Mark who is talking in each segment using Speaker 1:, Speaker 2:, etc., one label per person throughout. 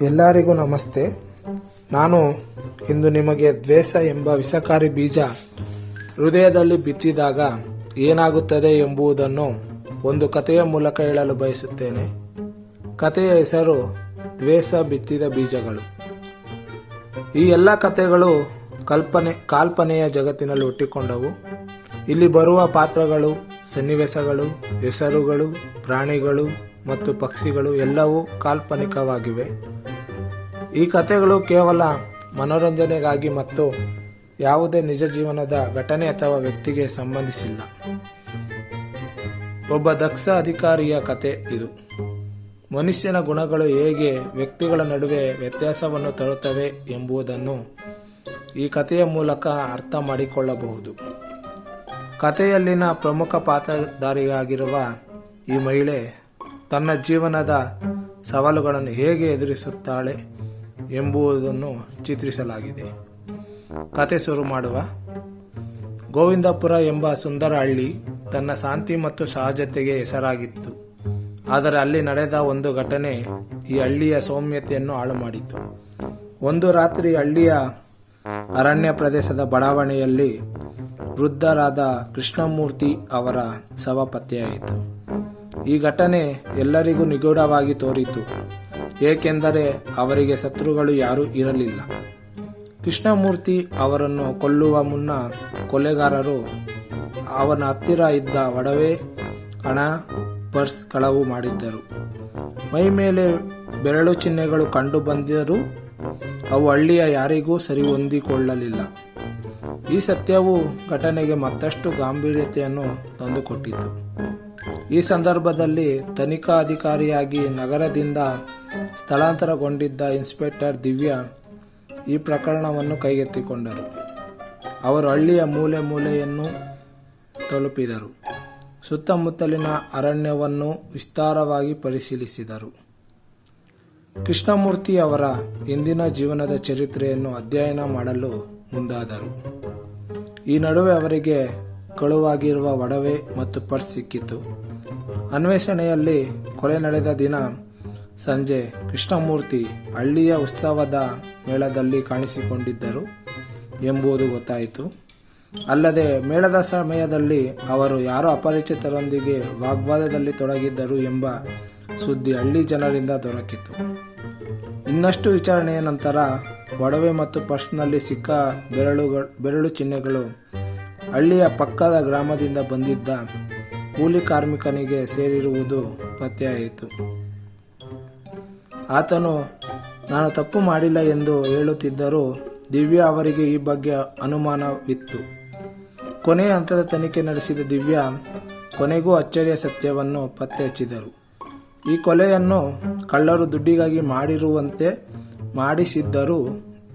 Speaker 1: ಎಲ್ಲರಿಗೂ ನಮಸ್ತೆ. ನಾನು ಇಂದು ನಿಮಗೆ ದ್ವೇಷ ಎಂಬ ವಿಷಕಾರಿ ಬೀಜ ಹೃದಯದಲ್ಲಿ ಬಿತ್ತಿದಾಗ ಏನಾಗುತ್ತದೆ ಎಂಬುದನ್ನು ಒಂದು ಕಥೆಯ ಮೂಲಕ ಹೇಳಲು ಬಯಸುತ್ತೇನೆ. ಕಥೆಯ ಹೆಸರು ದ್ವೇಷ ಬಿತ್ತಿದ ಬೀಜಗಳು. ಈ ಎಲ್ಲ ಕಥೆಗಳು ಕಲ್ಪನೆ, ಕಾಲ್ಪನೆಯ ಜಗತ್ತಿನಲ್ಲಿ ಹುಟ್ಟಿಕೊಂಡವು. ಇಲ್ಲಿ ಬರುವ ಪಾತ್ರಗಳು, ಸನ್ನಿವೇಶಗಳು, ಹೆಸರುಗಳು, ಪ್ರಾಣಿಗಳು ಮತ್ತು ಪಕ್ಷಿಗಳು ಎಲ್ಲವೂ ಕಾಲ್ಪನಿಕವಾಗಿವೆ. ಈ ಕಥೆಗಳು ಕೇವಲ ಮನೋರಂಜನೆಗಾಗಿ ಮತ್ತು ಯಾವುದೇ ನಿಜ ಜೀವನದ ಘಟನೆ ಅಥವಾ ವ್ಯಕ್ತಿಗೆ ಸಂಬಂಧಿಸಿಲ್ಲ. ಒಬ್ಬ ದಕ್ಷ ಅಧಿಕಾರಿಯ ಕತೆ ಇದು. ಮನುಷ್ಯನ ಗುಣಗಳು ಹೇಗೆ ವ್ಯಕ್ತಿಗಳ ನಡುವೆ ವ್ಯತ್ಯಾಸವನ್ನು ತರುತ್ತವೆ ಎಂಬುದನ್ನು ಈ ಕಥೆಯ ಮೂಲಕ ಅರ್ಥ ಮಾಡಿಕೊಳ್ಳಬಹುದು. ಕಥೆಯಲ್ಲಿನ ಪ್ರಮುಖ ಪಾತ್ರಧಾರಿಯಾಗಿರುವ ಈ ಮಹಿಳೆ ತನ್ನ ಜೀವನದ ಸವಾಲುಗಳನ್ನು ಹೇಗೆ ಎದುರಿಸುತ್ತಾಳೆ ಎಂಬುದನ್ನು ಚಿತ್ರಿಸಲಾಗಿದೆ. ಕತೆ ಶುರು ಮಾಡುವ. ಗೋವಿಂದಪುರ ಎಂಬ ಸುಂದರ ಹಳ್ಳಿ ತನ್ನ ಶಾಂತಿ ಮತ್ತು ಸಹಜತೆಗೆ ಹೆಸರಾಗಿತ್ತು. ಆದರೆ ಅಲ್ಲಿ ನಡೆದ ಒಂದು ಘಟನೆ ಈ ಹಳ್ಳಿಯ ಸೌಮ್ಯತೆಯನ್ನು ಹಾಳು ಮಾಡಿತು ಒಂದು ರಾತ್ರಿ ಹಳ್ಳಿಯ ಅರಣ್ಯ ಪ್ರದೇಶದ ಬಡಾವಣೆಯಲ್ಲಿ ವೃದ್ಧರಾದ ಕೃಷ್ಣಮೂರ್ತಿ ಅವರ ಶವ ಪತ್ತೆಯಾಯಿತು ಈ ಘಟನೆ ಎಲ್ಲರಿಗೂ ನಿಗೂಢವಾಗಿ ತೋರಿತು. ಏಕೆಂದರೆ ಅವರಿಗೆ ಶತ್ರುಗಳು ಯಾರೂ ಇರಲಿಲ್ಲ. ಕೃಷ್ಣಮೂರ್ತಿ ಅವರನ್ನು ಕೊಲ್ಲುವ ಮುನ್ನ ಕೊಲೆಗಾರರು ಅವನ ಹತ್ತಿರ ಇದ್ದ ಒಡವೆ ಹಣ, ಪರ್ಸ್ ಕಳವು ಮಾಡಿದ್ದರು. ಮೈ ಮೇಲೆ ಬೆರಳು ಚಿಹ್ನೆಗಳು ಕಂಡು ಬಂದರೂ ಅವು ಹಳ್ಳಿಯ ಯಾರಿಗೂ ಸರಿ ಹೊಂದಿಕೊಳ್ಳಲಿಲ್ಲ. ಈ ಸತ್ಯವು ಘಟನೆಗೆ ಮತ್ತಷ್ಟು ಗಾಂಭೀರ್ಯತೆಯನ್ನು ತಂದುಕೊಟ್ಟಿತು. ಈ ಸಂದರ್ಭದಲ್ಲಿ ತನಿಖಾ ಅಧಿಕಾರಿಯಾಗಿ ನಗರದಿಂದ ಸ್ಥಳಾಂತರಗೊಂಡಿದ್ದ ಇನ್ಸ್ಪೆಕ್ಟರ್ ದಿವ್ಯಾ ಈ ಪ್ರಕರಣವನ್ನು ಕೈಗೆತ್ತಿಕೊಂಡರು. ಅವರು ಹಳ್ಳಿಯ ಮೂಲೆ ಮೂಲೆಯನ್ನು ತಲುಪಿದರು. ಸುತ್ತಮುತ್ತಲಿನ ಅರಣ್ಯವನ್ನು ವಿಸ್ತಾರವಾಗಿ ಪರಿಶೀಲಿಸಿದರು. ಕೃಷ್ಣಮೂರ್ತಿ ಅವರ ಇಂದಿನ ಜೀವನದ ಚರಿತ್ರೆಯನ್ನು ಅಧ್ಯಯನ ಮಾಡಲು ಮುಂದಾದರು. ಈ ನಡುವೆ ಅವರಿಗೆ ಕಳುವಾಗಿರುವ ಒಡವೆ ಮತ್ತು ಪರ್ಸ್ ಸಿಕ್ಕಿತು. ಅನ್ವೇಷಣೆಯಲ್ಲಿ ಕೊಲೆ ನಡೆದ ದಿನ ಸಂಜೆ ಕೃಷ್ಣಮೂರ್ತಿ ಹಳ್ಳಿಯ ಉತ್ಸವದ ಮೇಳದಲ್ಲಿ ಕಾಣಿಸಿಕೊಂಡಿದ್ದರು ಎಂಬುದು ಗೊತ್ತಾಯಿತು. ಅಲ್ಲದೆ ಮೇಳದ ಸಮಯದಲ್ಲಿ ಅವರು ಯಾರೋ ಅಪರಿಚಿತರೊಂದಿಗೆ ವಾಗ್ವಾದದಲ್ಲಿ ತೊಡಗಿದ್ದರು ಎಂಬ ಸುದ್ದಿ ಹಳ್ಳಿ ಜನರಿಂದ ದೊರಕಿತು. ಇನ್ನಷ್ಟು ವಿಚಾರಣೆಯ ನಂತರ ಒಡವೆ ಮತ್ತು ಪರ್ಸ್ನಲ್ಲಿ ಸಿಕ್ಕ ಬೆರಳುಗಳು ಬೆರಳು ಚಿಹ್ನೆಗಳು ಹಳ್ಳಿಯ ಪಕ್ಕದ ಗ್ರಾಮದಿಂದ ಬಂದಿದ್ದ ಕೂಲಿ ಕಾರ್ಮಿಕನಿಗೆ ಸೇರಿರುವುದು ಪತ್ತೆಯಾಯಿತು. ಆತನು, ನಾನು ತಪ್ಪು ಮಾಡಿಲ್ಲ ಎಂದು ಹೇಳುತ್ತಿದ್ದರೂ ದಿವ್ಯಾ ಅವರಿಗೆ ಈ ಬಗ್ಗೆ ಅನುಮಾನವಿತ್ತು. ಕೊನೆಯ ಹಂತದ ತನಿಖೆ ನಡೆಸಿದ ದಿವ್ಯಾ ಕೊನೆಗೂ ಅಚ್ಚರಿಯ ಸತ್ಯವನ್ನು ಪತ್ತೆ ಹಚ್ಚಿದರು ಈ ಕೊಲೆಯನ್ನು ಕಳ್ಳರು ದುಡ್ಡಿಗಾಗಿ ಮಾಡಿರುವಂತೆ ಮಾಡಿಸಿದ್ದರೂ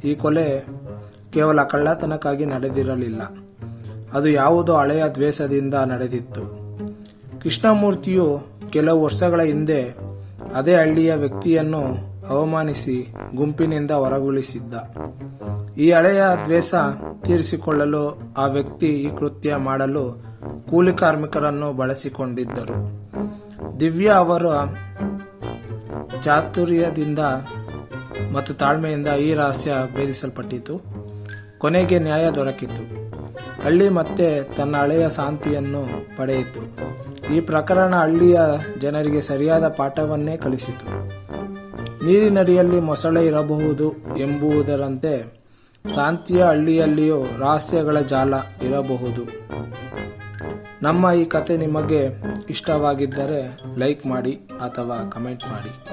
Speaker 1: ಈ ಕೊಲೆ ಕೇವಲ ಕಳ್ಳತನಕ್ಕಾಗಿ ನಡೆದಿರಲಿಲ್ಲ. ಅದು ಯಾವುದೋ ಹಳೆಯ ದ್ವೇಷದಿಂದ ನಡೆದಿತ್ತು. ಕೃಷ್ಣಮೂರ್ತಿಯು ಕೆಲವು ವರ್ಷಗಳ ಹಿಂದೆ ಅದೇ ಹಳ್ಳಿಯ ವ್ಯಕ್ತಿಯನ್ನು ಅವಮಾನಿಸಿ ಗುಂಪಿನಿಂದ ಹೊರಗುಳಿಸಿದ್ದ. ಈ ಹಳೆಯ ದ್ವೇಷ ತೀರಿಸಿಕೊಳ್ಳಲು ಆ ವ್ಯಕ್ತಿ ಈ ಕೃತ್ಯ ಮಾಡಲು ಕೂಲಿ ಕಾರ್ಮಿಕರನ್ನು ಬಳಸಿಕೊಂಡಿದ್ದರು. ದಿವ್ಯಾ ಅವರ ಚಾತುರ್ಯದಿಂದ ಮತ್ತು ತಾಳ್ಮೆಯಿಂದ ಈ ರಹಸ್ಯ ಭೇದಿಸಲ್ಪಟ್ಟಿತು. ಕೊನೆಗೆ ನ್ಯಾಯ ದೊರಕಿತು. ಹಳ್ಳಿ ಮತ್ತೆ ತನ್ನ ಹಳೆಯ ಶಾಂತಿಯನ್ನು ಪಡೆಯಿತು. ಈ ಪ್ರಕರಣ ಹಳ್ಳಿಯ ಜನರಿಗೆ ಸರಿಯಾದ ಪಾಠವನ್ನೇ ಕಲಿಸಿತು. ನೀರಿನಡಿಯಲ್ಲಿ ಮೊಸಳೆ ಇರಬಹುದು ಎಂಬುದರಂತೆ ಶಾಂತಿಯ ಹಳ್ಳಿಯಲ್ಲಿಯೂ ರಹಸ್ಯಗಳ ಜಾಲ ಇರಬಹುದು. ನಮ್ಮ ಈ ಕತೆ ನಿಮಗೆ ಇಷ್ಟವಾಗಿದ್ದರೆ ಲೈಕ್ ಮಾಡಿ ಅಥವಾ ಕಮೆಂಟ್ ಮಾಡಿ.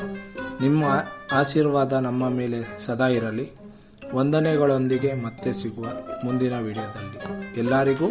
Speaker 1: ನಿಮ್ಮ ಆಶೀರ್ವಾದ ನಮ್ಮ ಮೇಲೆ ಸದಾ ಇರಲಿ. ವಂದನೆಗಳೊಂದಿಗೆ ಮತ್ತೆ ಸಿಗುವ ಮುಂದಿನ ವಿಡಿಯೋದಲ್ಲಿ ಎಲ್ಲರಿಗೂ